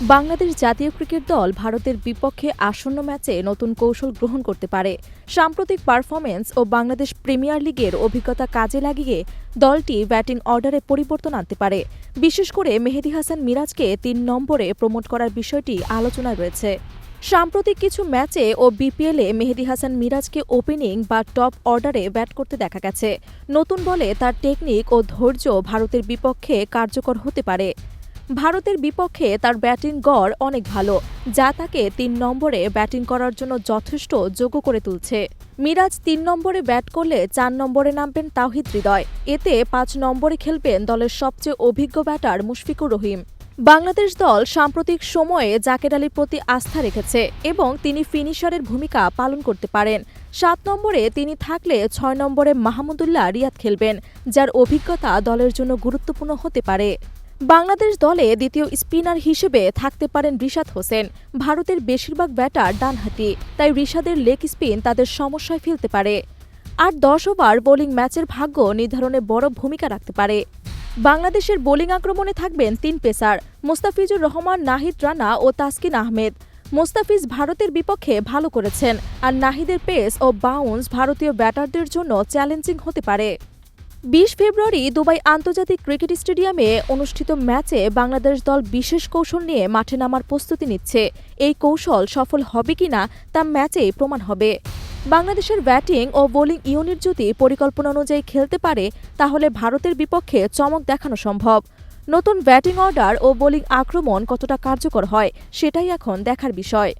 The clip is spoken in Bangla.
বাংলাদেশ জাতীয় ক্রিকেট দল ভারতের বিপক্ষে আসন্ন ম্যাচে নতুন কৌশল গ্রহণ করতে পারে। সাম্প্রতিক পারফরমেন্স ও বাংলাদেশ প্রিমিয়ার লিগের অভিজ্ঞতা কাজে লাগিয়ে দলটি ব্যাটিং অর্ডারে পরিবর্তন আনতে পারে। বিশেষ করে মেহেদি হাসান মিরাজকে তিন নম্বরে প্রমোট করার বিষয়টি আলোচনায় রয়েছে। সাম্প্রতিক কিছু ম্যাচে ও বিপিএলে মেহেদি হাসান মিরাজকে ওপেনিং বা টপ অর্ডারে ব্যাট করতে দেখা গেছে। নতুন বলে তার টেকনিক ও ধৈর্য ভারতের বিপক্ষে কার্যকর হতে পারে। ভারতের বিপক্ষে তার ব্যাটিং গড় অনেক ভালো, যা তাকে তিন নম্বরে ব্যাটিং করার জন্য যথেষ্ট যোগ্য করে তুলছে। মিরাজ তিন নম্বরে ব্যাট করলে চার নম্বরে নামবেন তাওহিদ হৃদয়। এতে পাঁচ নম্বরে খেলবেন দলের সবচেয়ে অভিজ্ঞ ব্যাটার মুশফিকুর রহিম। বাংলাদেশ দল সাম্প্রতিক সময়ে জাকের আলীর প্রতি আস্থা রেখেছে এবং তিনি ফিনিশারের ভূমিকা পালন করতে পারেন। সাত নম্বরে তিনি থাকলে ছয় নম্বরে মাহমুদুল্লাহ রিয়াদ খেলবেন, যার অভিজ্ঞতা দলের জন্য গুরুত্বপূর্ণ হতে পারে। বাংলাদেশ দলে দ্বিতীয় স্পিনার হিসেবে থাকতে পারেন রিশাদ হোসেন। ভারতের বেশিরভাগ ব্যাটার ডানহাতি, তাই রিশাদের লেগ স্পিন তাদের সমস্যায় ফেলতে পারে। আর দশ ওভার বোলিং ম্যাচের ভাগ্য নির্ধারণে বড় ভূমিকা রাখতে পারে। বাংলাদেশের বোলিং আক্রমণে থাকবেন তিন পেসার, মোস্তাফিজুর রহমান, নাহিদ রানা ও তাসকিন আহমেদ। মোস্তাফিজ ভারতের বিপক্ষে ভালো করেছেন, আর নাহিদের পেস ও বাউন্স ভারতীয় ব্যাটারদের জন্য চ্যালেঞ্জিং হতে পারে। বিশ ফেব্রুয়ারি দুবাই আন্তর্জাতিক ক্রিকেট স্টেডিয়ামে অনুষ্ঠিত ম্যাচে বাংলাদেশ দল বিশেষ কৌশল নিয়ে মাঠে নামার প্রস্তুতি নিচ্ছে। এই কৌশল সফল হবে কিনা তা ম্যাচেই প্রমাণ হবে। বাংলাদেশের ব্যাটিং ও বোলিং ইউনিট যদি পরিকল্পনা অনুযায়ী খেলতে পারে, তাহলে ভারতের বিপক্ষে চমক দেখানো সম্ভব। নতুন ব্যাটিং অর্ডার ও বোলিং আক্রমণ কতটা কার্যকর হয়, সেটাই এখন দেখার বিষয়।